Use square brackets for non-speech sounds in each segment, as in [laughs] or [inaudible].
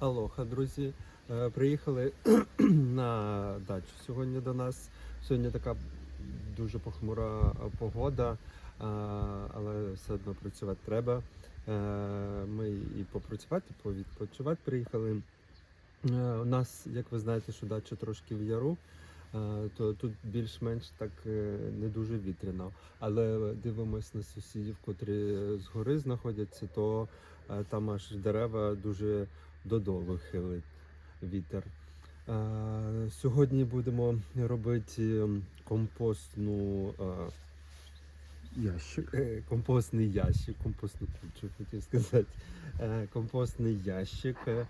Алоха, друзі. Е, Приїхали [clears throat] на дачу сьогодні до нас. Сьогодні така дуже похмура погода, е, але все одно працювати треба. Е, Ми і попрацювати, і повідпочивати приїхали. У нас, як ви знаєте, що дача трошки в яру, то тут більш-менш так не дуже вітряно. Але дивимось на сусідів, котрі згори знаходяться, то там аж дерева дуже додолу хилить вітер. Сьогодні будемо робити ем, компостну ящик, е, компостний ящик, компостну кучу, хотів сказати. Е, Компостний ящик. Е,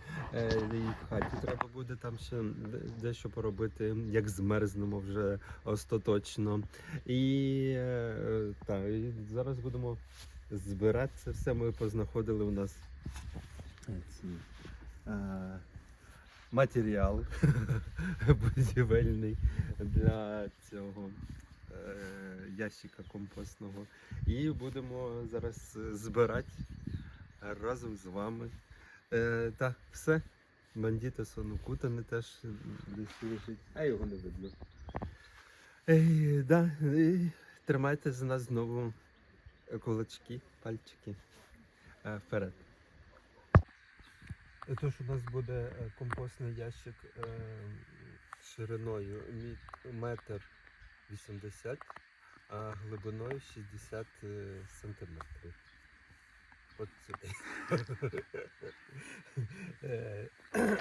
І в хаті треба буде там ще дещо поробити, як змерзнемо вже остаточно. І, і зараз будемо збирати це все. Ми познаходили у нас матеріал [laughs] будівельний для цього е, ящика компостного. І будемо зараз е, збирати разом з вами. Е, та все. Бандіта сонокутане теж десь лежить, а його не видно. Ей, да, і тримайте за нас знову кулачки, пальчики е, вперед. Тож у нас буде е, компостний ящик е, шириною метр 80, а глибиною 60 е, сантиметрів. От сюди. Е, е,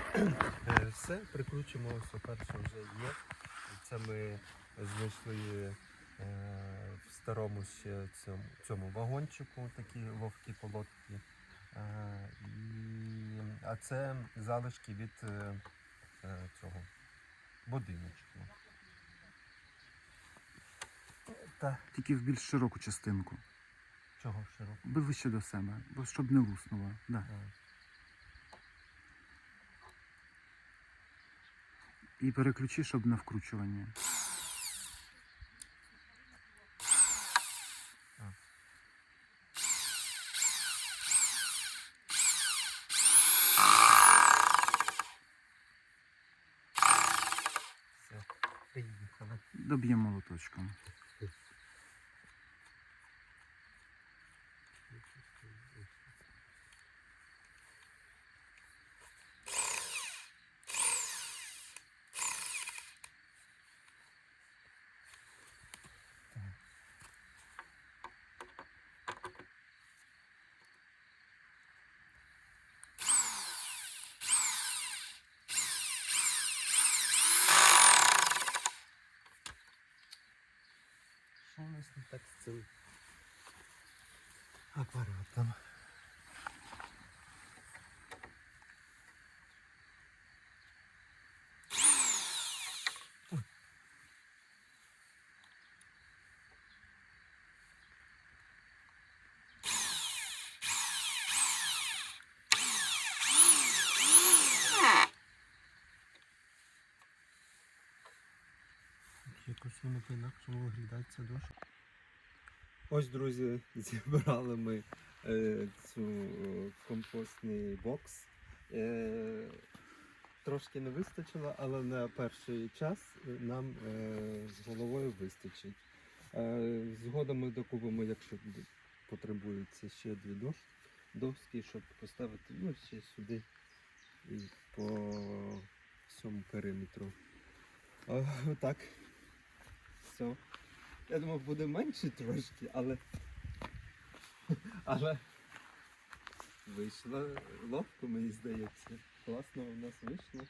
Все, прикручуємо, все перше вже є. Це ми знайшли е, в старому ще цьому, цьому вагончику такі ловкі полотки. А це залишки від е, е, цього будиночку. Та Тільки в більш широку частинку. чого широко? Ближче до себе, бо щоб не луснуло. Да. І переключи, щоб на вкручування. Все, приїхали. Доб'ємо молоточком. Не так з цим апаратом? Якось воно по-інакшому виглядає ця. Ось, друзі, [laughs] зібрали ми е, цю е, компостний бокс. Е, трошки не вистачило, але на перший час е, нам е, з головою вистачить. Е, згодом ми докупимо, якщо потребується ще дві доски, щоб поставити ну, ще сюди і по всьому периметру. Е, так. Все. Я думав, буде менше трошки, але. Але вийшло ловко, мені здається. Класно у нас вийшло.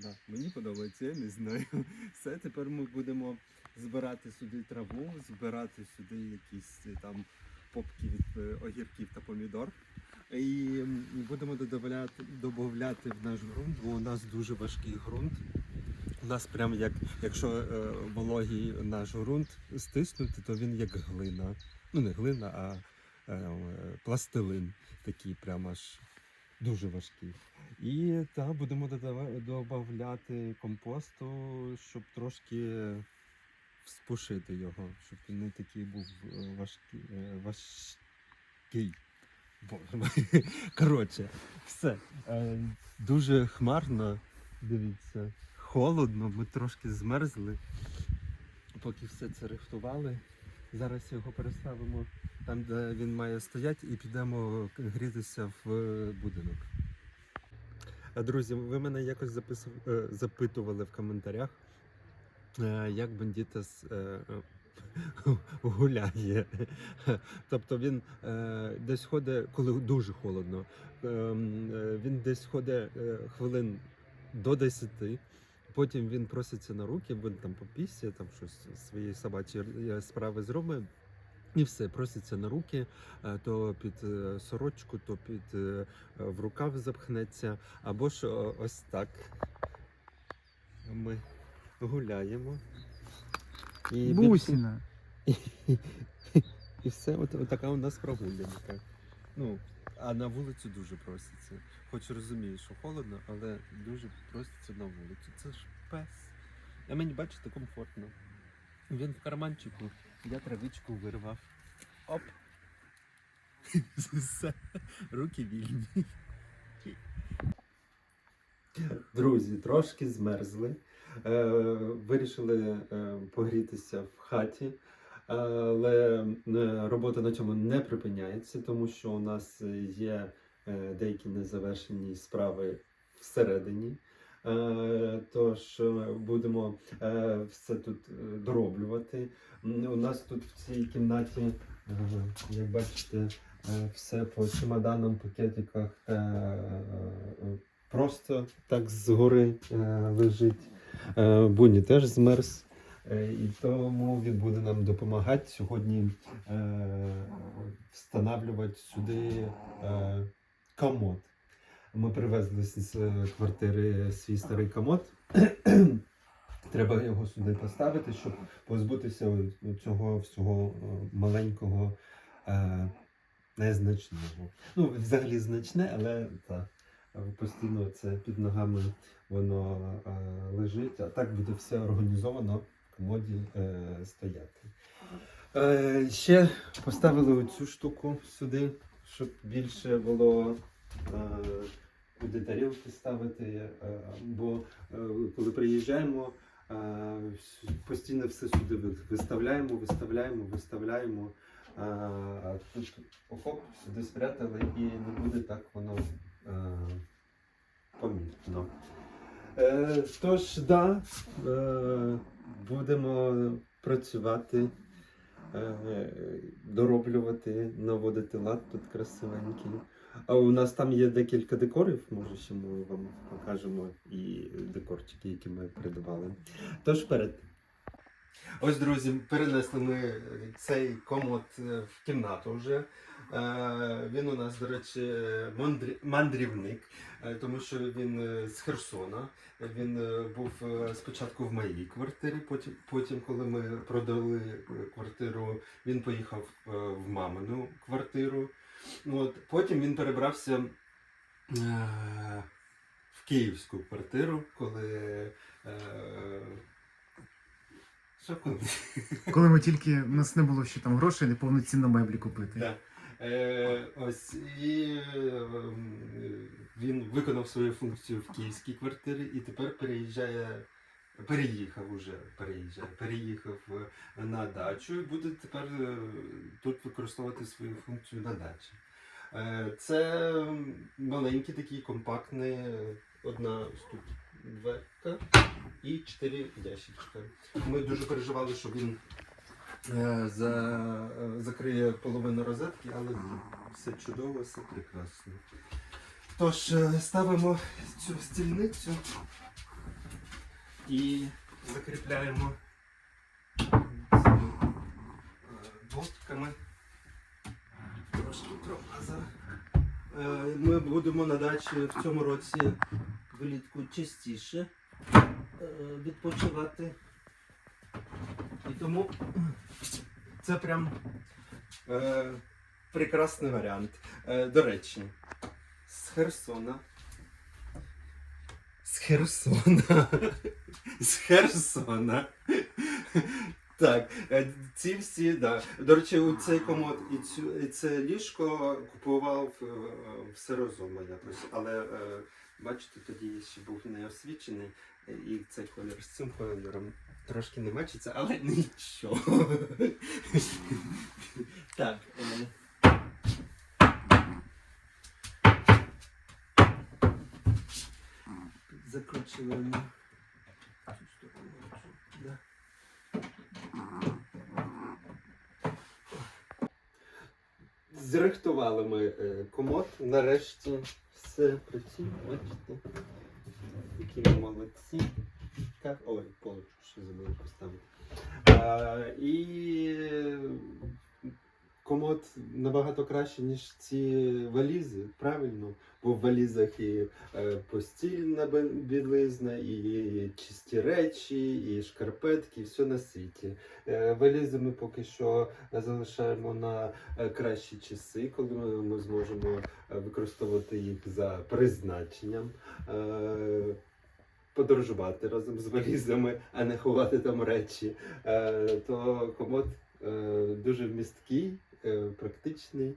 Да, мені подобається, я не знаю. Все, тепер ми будемо збирати сюди траву, збирати сюди якісь е, там попки від е, огірків та помідор. І будемо додавати, додавати в наш ґрунт, бо у нас дуже важкий ґрунт. У нас прям як якщо е, вологий наш ґрунт стиснути, то він як глина. Ну не глина, а е, пластилин такий прям аж дуже важкий. І та будемо додавати компосту, щоб трошки спушити його, щоб він не такий був е, важкий. е, важкий. Боже. Коротше, все. Е, дуже хмарно. Дивіться, холодно, ми трошки змерзли. Поки все це рихтували. Зараз його переставимо там, де він має стояти, і підемо грітися в е, будинок. А, Друзі, ви мене якось запису... е, запитували в коментарях, е, як бандітас е, е, [laughs] гуляє. Тобто він е, десь ходить, коли дуже холодно, ем, е, він десь ходить е, хвилин до 10, потім він проситься на руки, він там по пісі, там щось свої собачі е, справи зробить. І все, проситься на руки, е, то під е, сорочку, то під в рукав запхнеться, або ж ось так. Ми гуляємо. І Бусіна. [laughs] і все, от, от така у нас прогулянка. Ну, а на вулицю дуже проситься. Хоч розумію, що холодно, але дуже проситься на вулицю. Це ж пес. А мені, бачите, комфортно. Він в карманчику, я травичку вирвав. Оп. Руки вільні. Друзі, трошки змерзли. Е, вирішили е, погрітися в хаті. Але е, робота на цьому не припиняється, тому що у нас є е, деякі незавершені справи всередині. Е, Тож будемо все тут дороблювати. У нас тут в цій кімнаті, як бачите, все по чемоданам, пакетиках та просто так згори лежить. Буні теж змерз. Е, І тому він буде нам допомагати сьогодні е, встановлювати сюди е, комод. Ми привезли з квартири свій старий комод. [clears throat] Треба його сюди поставити, щоб позбутися цього всього маленького, незначного. Ну, взагалі значне, але так, постійно це під ногами воно лежить, а так буде все організовано в комоді е, стояти. Е, ще поставили оцю штуку сюди, щоб більше було е, куди тарілки ставити. Е, бо е, коли приїжджаємо, е, постійно все сюди виставляємо, виставляємо, виставляємо. А окоп сюди спрятали і не буде так воно помітно. Е, тож, да, е, будемо працювати, е, дороблювати, наводити лад тут красивенький. А у нас там є декілька декорів, може ще ми вам покажемо і декорчики, які ми придбали. Тож вперед. Ось, друзі, перенесли ми цей комод е, в кімнату вже. Е, Він у нас, до речі, мандрівник, е, тому що він е, з Херсона. Він був спочатку в моїй квартирі, потім, потім коли ми продали квартиру, він поїхав в мамину квартиру. Ну, От, потім він перебрався в київську квартиру, коли. Що коли? Коли ми тільки, у нас не було ще там грошей, не повноцінно меблі купити. Да. Е, ось і е, він виконав свою функцію в київській квартирі і тепер переїжджає. Переїхав уже, переїжджає, переїхав е, на дачу і буде тепер е, тут використовувати свою функцію на дачі. Це маленький такий компактний, одна тут дверка і чотири ящичка. Ми дуже переживали, що він за, е, закриє половину розетки, але. Все чудово, все прекрасно. Тож, е, ставимо цю стільницю і закріпляємо е, болтками. Трошки. Е, Ми будемо на дачі в цьому році влітку частіше е, відпочивати. І тому це прям е, прекрасний варіант. Е, до речі, з Херсона. З Херсона. [laughs] З Херсона. Так, е, ці всі, да. До речі, у цей комод і, цю, і це ліжко купував е, в Сирозума якось. Але е, бачите, тоді ще був не освічений, е, і цей колір з цим кольором трошки не мечиться, але [laughs] нічого. Так. Да. Зрихтували ми е, комод. Нарешті все працює. Бачите? Які ми молодці. Ой, полочку ще забули поставити. А, і е, комод набагато краще, ніж ці валізи, правильно. Бо в валізах і е, постільна білизна, і чисті речі, і шкарпетки, і все на світі. Е, Валізи ми поки що залишаємо на е, кращі часи, коли ми, зможемо е, використовувати їх за призначенням. Подорожувати разом з валізами, а не ховати там речі. Е, то комод е, дуже вмісткий, е, практичний.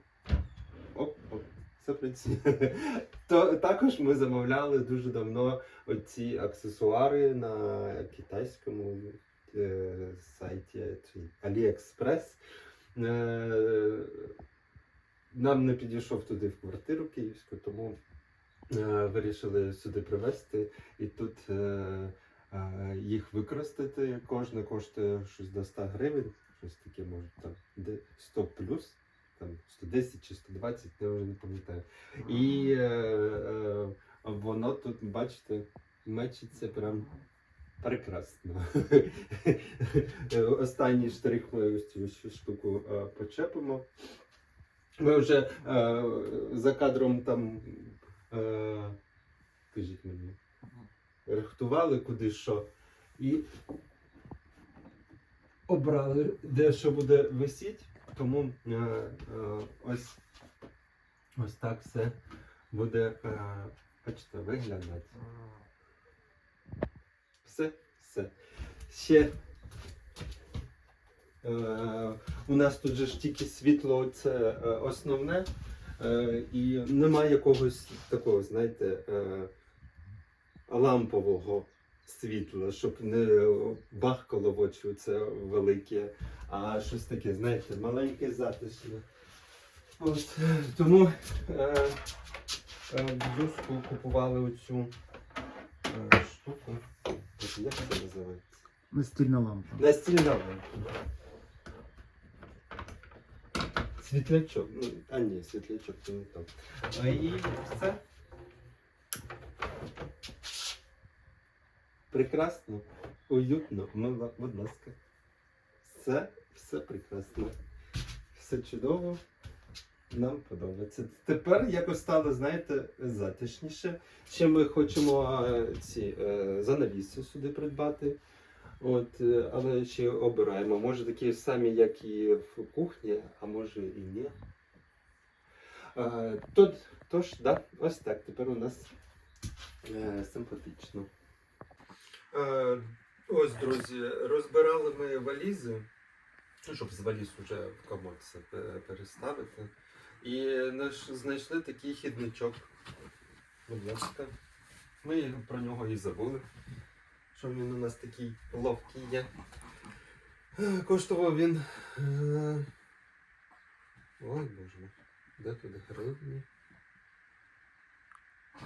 Оп, оп, все працює. [laughs] То, також ми замовляли дуже давно оці аксесуари на китайському сайті AliExpress. Нам не підійшов туди в квартиру київську, тому вирішили сюди привезти і тут е, е, їх використати. Кожна коштує щось до 100 гривень, щось таке може там 100 плюс, там 110 чи 120, я вже не пам'ятаю. І е, е, воно тут, бачите, мечиться прям прекрасно. [laughs] Останній штрих ми ось цю штуку е, почепимо. Ми вже е, за кадром там, е, кажіть мені, рихтували куди що. І обрали, де що буде висіти. Тому е, е, ось, ось так все буде е, виглядати. Все, все. Ще е, у нас тут же ж тільки світло це е, основне. Е, і немає якогось такого, знаєте, е, лампового світла, щоб не бахкало в очі це велике, а щось таке, знаєте, маленьке затишне. От, тому е, е, в купували оцю е, штуку. Як це називається? Настільна лампа. Настільна лампа. Світлячок. Ну, а ні, світлячок це не то. А і все. Прекрасно, уютно, ну, будь ласка. Все, все прекрасно. Все чудово. Нам подобається. Тепер якось стало, знаєте, затишніше. Ще ми хочемо е, ці е, занавіси сюди придбати. От, е, але ще обираємо. Може такі самі, як і в кухні, а може і ні. Е, тут, тож, да, ось так. Тепер у нас е, симпатично. Е, ось, друзі, розбирали ми валізи, ну, щоб з валіз вже в комод це пе- переставити. І знайшли такий хідничок. Будь ласка. Ми про нього і забули що він у нас такий ловкий є. Коштував він. е, Ой боже. Де тут гривні?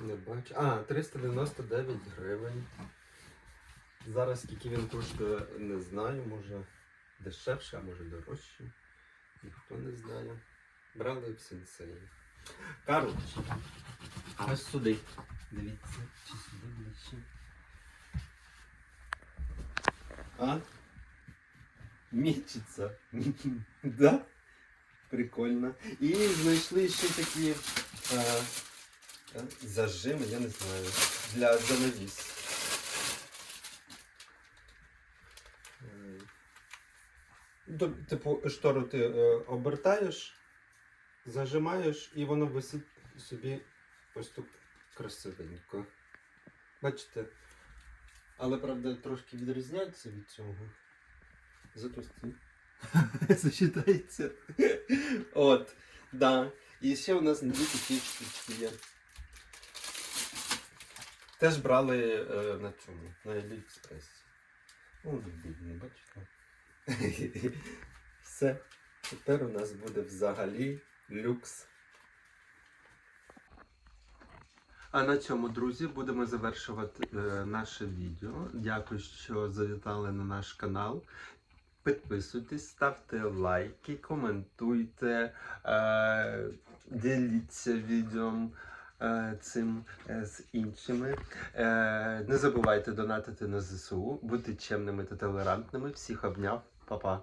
Не бачу. А, 399 гривень. Зараз скільки він коштує, не знаю, може дешевше, а може дорожче. Ніхто не знає. Брали в сенсеї. Коротше. Ось сюди. Дивіться, чи сюди ближче. А? Мечется. [laughs] да? Прикольно. І знайшли ще такі а, зажими, я не знаю, для занавіс. Е, Типу, штору ти е, обертаєш, зажимаєш і воно висить собі ось тут красивенько. Бачите? Але правда трошки відрізняється від цього. Зато ці. [laughs] Засчитається. От, да. І ще у нас дві такі штучки є. Теж брали е, на цьому, на Аліекспресі. О, бідні, бачите? [laughs] Все. Тепер у нас буде взагалі люкс. А на цьому, друзі, будемо завершувати е, наше відео. Дякую, що завітали на наш канал. Підписуйтесь, ставте лайки, коментуйте, е, діліться відео е, цим е, з іншими. Е, не забувайте донатити на ЗСУ, бути чемними та толерантними. Всіх обняв, Па-па.